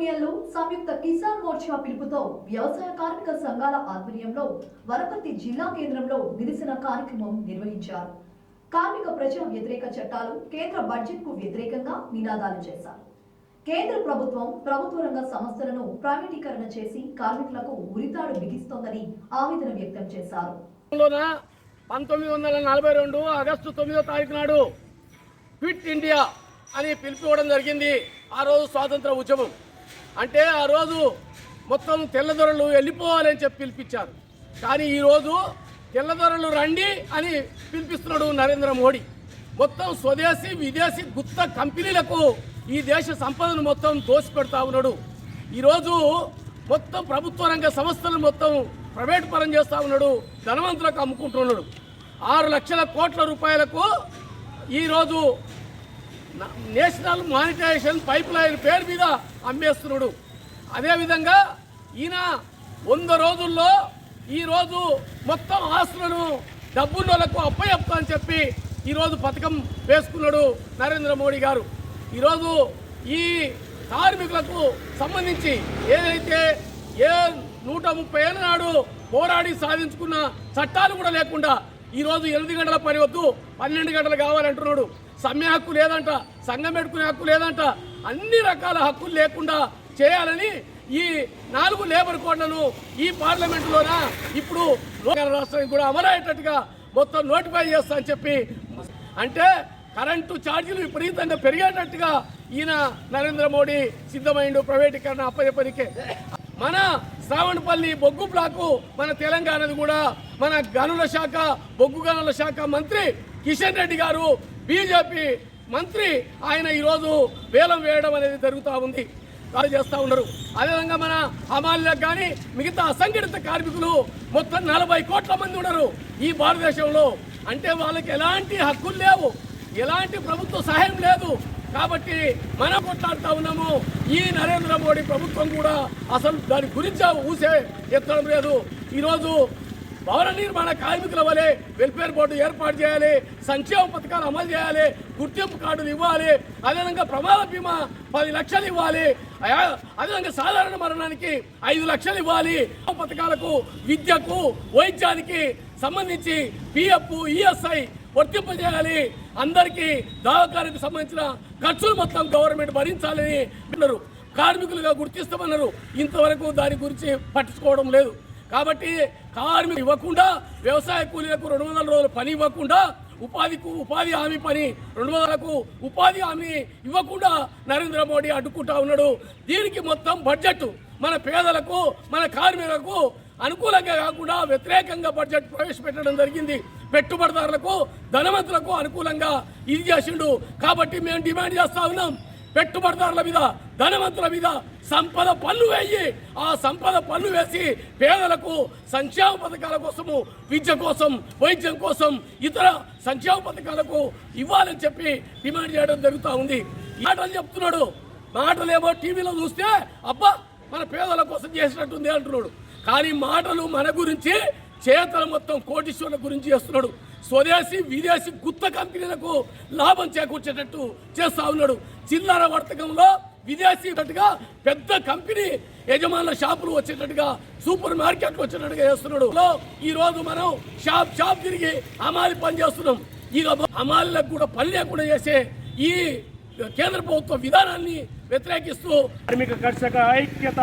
యూనియన్లు సంయుక్త కిసాన్ మోర్చా పిలుపుతో వ్యవసాయ కార్మిక సంఘాల ఆధ్వర్యంలో వనపర్తి జిల్లా కేంద్రంలో నిరసన కార్యక్రమం నిర్వహించారు. కార్మిక ప్రజా వ్యతిరేక చట్టాలు కేంద్ర బడ్జెట్కు వ్యతిరేకంగా నినాదాలు చేశారు. కేంద్ర ప్రభుత్వం ప్రభుత్వ రంగ సంస్థలను ప్రైవేటీకరణ చేసి కార్మికులకు ఉరితాడు బిగిస్తోందని ఆవేదన వ్యక్తం చేశారు. పంతొమ్మిది వందల నలభై రెండు ఆగస్టు తొమ్మిదో తారీఖు నాడు క్విట్ ఇండియా అని పిలిపివ్వడం జరిగింది. ఆ రోజు స్వాతంత్ర ఉద్యమం. అంటే ఆ రోజు మొత్తం తెల్లదొరలు వెళ్ళిపోవాలని చెప్పి పిలిపించారు. కానీ ఈరోజు తెల్లదొరలు రండి అని పిలిపిస్తున్నాడు నరేంద్ర మోడీ. మొత్తం స్వదేశీ విదేశీ గుత్త కంపెనీలకు ఈ దేశ సంపదను మొత్తం దోసిపెడతా ఉన్నాడు. ఈరోజు మొత్తం ప్రభుత్వ రంగ సంస్థలను మొత్తం ప్రైవేట్ పరం చేస్తూ ఉన్నాడు ధనవంతులకు అమ్ముకుంటున్నాడు ఆరు లక్షల కోట్ల రూపాయలకు ఈరోజు నేషనల్ మానిటైజేషన్ పైప్ లైన్ పేరు మీద అమ్మేస్తున్నాడు. అదేవిధంగా ఈయన వంద రోజుల్లో ఈరోజు మొత్తం ఆస్తులను డబ్బున్నోళ్ళకు అప్పయప్తా అని చెప్పి ఈరోజు పథకం వేసుకున్నాడు నరేంద్ర మోడీ గారు. ఈరోజు ఈ కార్మికులకు సంబంధించి ఏదైతే ఏ నూట ముప్పై ఏళ్ళ నాడు పోరాడి సాధించుకున్న చట్టాలు కూడా లేకుండా ఈరోజు ఎనిమిది గంటల పని వద్దు పన్నెండు గంటలు కావాలంటున్నాడు. సమ్మె హక్కు లేదంట సంఘం పెట్టుకునే హక్కు లేదంట అన్ని రకాల హక్కులు లేకుండా చేయాలని ఈ నాలుగు లేబర్ కోడ్లను ఈ పార్లమెంటులోన ఇప్పుడు రాష్ట్రానికి కూడా అమలయ్యేటట్టుగా మొత్తం నోటిఫై చేస్తా అని చెప్పి అంటే కరెంటు ఛార్జీలు విపరీతంగా పెరిగేటట్టుగా ఈయన నరేంద్ర మోడీ సిద్ధమైండు ప్రైవేటీకరణ అప్పచెప్పనికే మన శ్రావణపల్లి బొగ్గు బ్లాకు మన తెలంగాణది కూడా మన గనుల శాఖ బొగ్గు గనుల శాఖ మంత్రి కిషన్ రెడ్డి గారు బీజేపీ మంత్రి ఆయన ఈరోజు వేలం వేయడం అనేది జరుగుతూ ఉంది. వాళ్ళు చేస్తూ ఉన్నారు. అదేవిధంగా మన హమాలీలకు కానీ మిగతా అసంఘటిత కార్మికులు మొత్తం నలభై కోట్ల మంది ఉన్నారు ఈ భారతదేశంలో. అంటే వాళ్ళకి ఎలాంటి హక్కులు లేవు. ఎలాంటి ప్రభుత్వ సహాయం లేదు. కాబట్టి మనం కొట్లాడుతూ ఉన్నాము. ఈ నరేంద్ర మోడీ ప్రభుత్వం కూడా అసలు దాని గురించి ఊసే ఎత్తడం లేదు. ఈరోజు భవన నిర్మాణ కార్మికుల వలె వెల్ఫేర్ బోర్డు ఏర్పాటు చేయాలి సంక్షేమ పథకాలు అమలు చేయాలి గుర్తింపు కార్డులు ఇవ్వాలి అదేవిధంగా ప్రమాద బీమా పది లక్షలు ఇవ్వాలి. అదేవిధంగా సాధారణ మరణానికి ఐదు లక్షలు ఇవ్వాలి. పథకాలకు విద్యకు వైద్యానికి సంబంధించి పిఎఫ్ ఈఎస్ఐ వర్తింపజేయాలి అందరికీ దవాఖానికి సంబంధించిన ఖర్చులు మొత్తం గవర్నమెంట్ భరించాలని అన్నారు. కార్మికులుగా గుర్తిస్తామన్నారు. ఇంతవరకు దాని గురించి పట్టించుకోవడం లేదు. కాబట్టి కార్మికులు ఇవ్వకుండా వ్యవసాయ కూలీలకు రెండు వందల రోజులు పని ఇవ్వకుండా ఉపాధికు ఉపాధి హామీ పని రెండు వందలకు ఉపాధి హామీ ఇవ్వకుండా నరేంద్ర మోడీ అడ్డుకుంటా ఉన్నాడు. దీనికి మొత్తం బడ్జెట్ మన పేదలకు మన కార్మికులకు అనుకూలంగా కాకుండా వ్యతిరేకంగా బడ్జెట్ ప్రవేశపెట్టడం జరిగింది. పెట్టుబడిదారులకు ధనవంతులకు అనుకూలంగా ఇది చేసిండు. కాబట్టి మేము డిమాండ్ చేస్తా ఉన్నాం. పెట్టుబడిదారుల మీద ధనవంతుల మీద సంపద పన్ను వేయి. ఆ సంపద పన్ను వేసి పేదలకు సంక్షేమ పథకాల కోసము విద్య కోసం వైద్యం కోసం ఇతర సంక్షేమ పథకాలకు ఇవ్వాలని చెప్పి డిమాండ్ చేయడం జరుగుతూ ఉంది. మాటలు చెప్తున్నాడు. మాటలేమో టీవీలో చూస్తే అబ్బా మన పేదల కోసం చేసినట్టుంది అంటున్నాడు. కానీ మాటలు మన గురించి చేతల మొత్తం కోటీశ్వరుల గురించి చేస్తున్నాడు. స్వదేశీ విదేశీ గుత్త కంపెనీలకు లాభం చేకూర్చేటట్టు చేస్తా ఉన్నాడు. చిల్లర వర్తకంలో విదేశీగా పెద్ద కంపెనీ యజమానుల షాపులు వచ్చేటట్టుగా సూపర్ మార్కెట్లు వచ్చేటట్టుగా చేస్తున్నాడు. లో ఈ రోజు మనం షాప్ షాప్ తిరిగి అమాలి పని చేస్తున్నాం. ఇక అమాలిలకు కూడా పని లేకుండా చేసే ఈ కేంద్ర ప్రభుత్వ విధానాన్ని వ్యతిరేకిస్తూ కార్మిక కర్షక ఐక్యత.